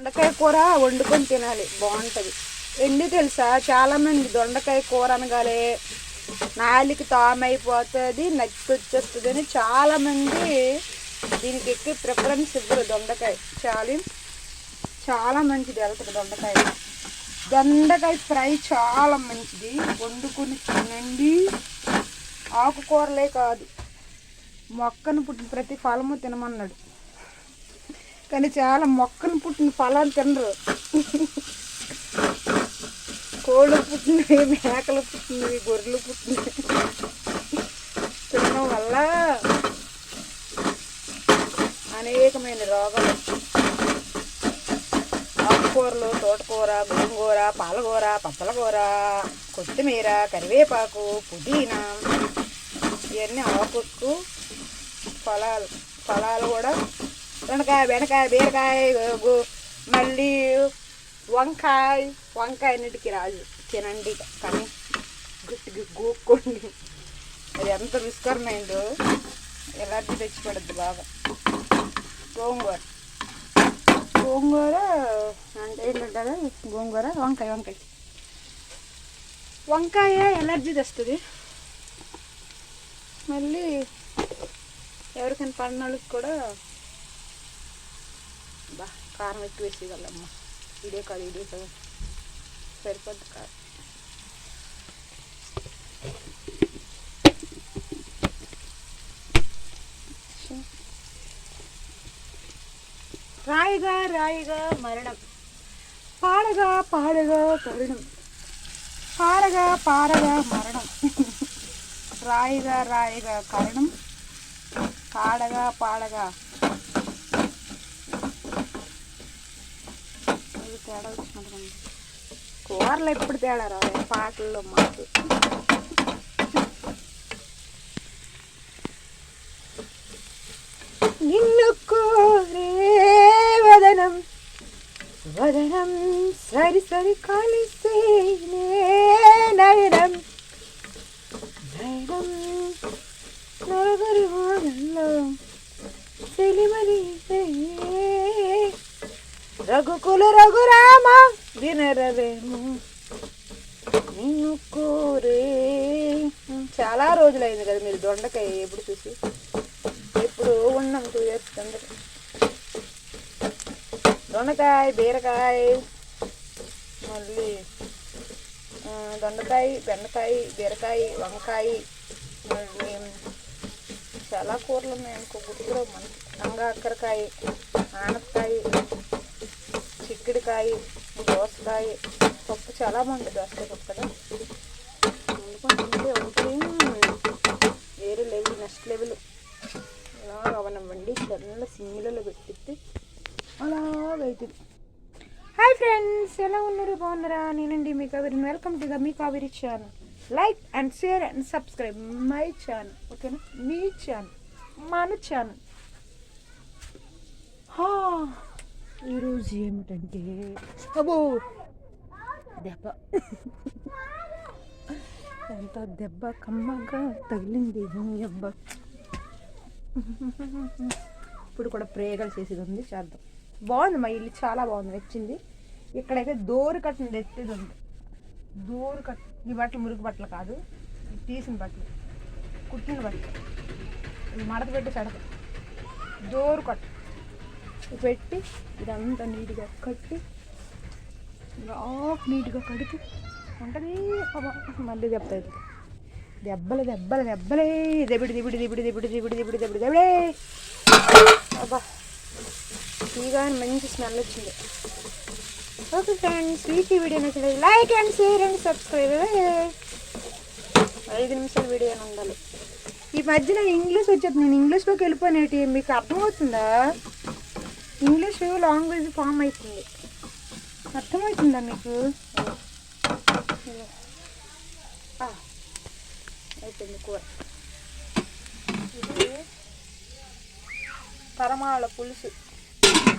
దొండకాయ కూర వండుకొని తినాలి. బాగుంటుంది. ఎందుకు తెలుసా? చాలామంది దొండకాయ కూర అనగానే నాలికి తామైపోతుంది నచ్చి వచ్చేస్తుంది అని చాలామంది దీనికి ఎక్కువ ప్రిఫరెన్స్ ఇవ్వరు దొండకాయ. చాలా చాలా మంచిది వెళ్తుంది దొండకాయ. దొండకాయ ఫ్రై చాలా మంచిది. వండుకొని తినండి. ఆకుకూరలే కాదు. మొక్కను పుట్టిన ప్రతి ఫలము తినమన్నాడు. కానీ చాలా మొక్కను పుట్టిన ఫలాలు తినరు. కోళ్ళు పుట్టినవి మేకలు పుట్టినవి గొర్రెలు పుట్టినవి. తినడం వల్ల అనేకమైన రోగాలు. ఆకుకూరలు తోటకూర గోంగూర పాలకూర పచ్చలకూర కొత్తిమీర కరివేపాకు పుదీనా ఇవన్నీ ఆకుకు ఫలాలు ఫలాలు కూడా దొండకాయ బెండకాయ బీరకాయ మళ్ళీ వంకాయ వంకాయ అన్నిటికీ రాజు తినండి కానీ గుట్టికి గోక్కోండి. అది ఎంత రుచికరమైందో ఎలాంటి తెచ్చిపడద్దు బాగా గోంగూర. గోంగూర అంటే ఏంటంటారు? గోంగూర వంకాయ వంకాయ. వంకాయ ఎలర్జీ తెస్తుంది. మళ్ళీ ఎవరికైనా పడిన వాళ్ళకి కూడా బా కారం ఎక్కువ వేసేయగలమ్మ ఇదే కాదు ఇదే కాదు సరిపోద్ది కాదు రాయిగా రాయిగా మరణం పాడగా పాడగా తరుణం పారగా పారగా మరణం రాయిగా రాయిగా కరణం పాడగా పాడగా ఇది తేడా వచ్చినట్టుంది కూరలు ఎప్పుడు తేడా రా పాటల్లో మాకు. నిన్ను కోరే వదనం వదనం సరి సరి కలిసే నయనం నయనం రఘుకులు రఘురామ వినరవేము నిన్ను కోరే. చాలా రోజులైంది కదా మీరు దొండకాయ ఎప్పుడు చూసి? ఎప్పుడు ఉన్నాం టూ ఇయర్స్ దొండకాయ బీరకాయ మళ్ళీ దొండకాయ బెండకాయ బీరకాయ వంకాయ మళ్ళీ చాలా కూరలు ఉన్నాయి అనుకో గుర్తులో మనకి అంగాకరకాయ ఆనపకాయ చిక్కుడుకాయ దోసకాయ పప్పు చాలా బాగుంటుంది దోసకాయ పప్పు కదా వండుకొని ఒకటి వేరే లెవెల్ నెక్స్ట్ లెవెల్. అలా వండి చల్ల సిమ్మిలలో అలాగ అవుతుంది హాయ్ ఫ్రెండ్స్ ఎలా ఉన్నారు? బాగున్నారా? నేనండి మీ Kaveri. Welcome to the me Kaveri channel. Like and share and subscribe my channel. ఓకేనా? మీ ఛానల్ మన ఛానల్. ఈరోజు ఏమిటంటే అబ్బో! దెబ్బ. ఎంత దెబ్బ కమ్మగా తగిలింది. ఈ అబ్బ. ఇప్పుడు కూడా ప్రేగలు చేసేది ఉంది. చేద్దాం. బాగుంది మా ఇల్లు చాలా బాగుంది. వచ్చింది ఇక్కడైతే దోరు కట్టిన ఎత్తేది ఉంది. దోరు కట్ ఈ బట్టలు మురుగు బట్టలు కాదు. తీసిన బట్టలు. కుట్టిన బట్టలు. మడత పెట్టి చెడదు దోరు కట్టు. పెట్టి ఇదంతా నీట్గా కట్టి రాక్ నీట్గా కడిగి ఉంటుంది. అబ్బా, మళ్ళీ దెబ్బతుంది దెబ్బలు దెబ్బలు దెబ్బలే. దెబిడి దిబిడి దిబిడి దిబిడి దిబిడి దిబిడి దెబ్బడి దెబ్బడే అబ్బా తీగానే మంచి స్మెల్ వచ్చింది. ఓకే ఫ్రెండ్స్ వీటి వీడియో నచ్చలేదు like and share and subscribe. ఐదు నిమిషాల వీడియో ఉండాలి. ఈ మధ్యన ఇంగ్లీష్ వచ్చేది నేను ఇంగ్లీష్లోకి వెళ్ళిపోయినట్టు మీకు అర్థమవుతుందా? ఇంగ్లీష్ లాంగ్వేజ్ ఫామ్ అవుతుంది? అర్థమవుతుందా మీకు? ఇదిగో. అయిపోయింది కూర. ఇది కరమాల పులుసు.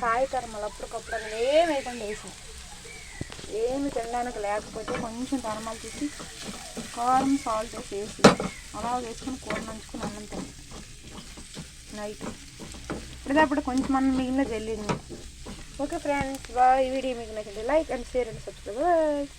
కాయ కరమాలు అప్పటికప్పుడు అసలు ఏం వేయకుండా వేసాం ఏమి తినడానికి లేకపోతే కొంచెం తరమాలు తీసి కారం సాల్ట్ వేసి వేసి అలా వేసుకొని కూర నంచుకుని అన్నం తిన్నాం నైట్. అప్పుడు కొంచెం మనం మిగిలిన జల్లింది. Okay friends bye. ఈ వీడియో మీకు నచ్చింది like and share and subscribe.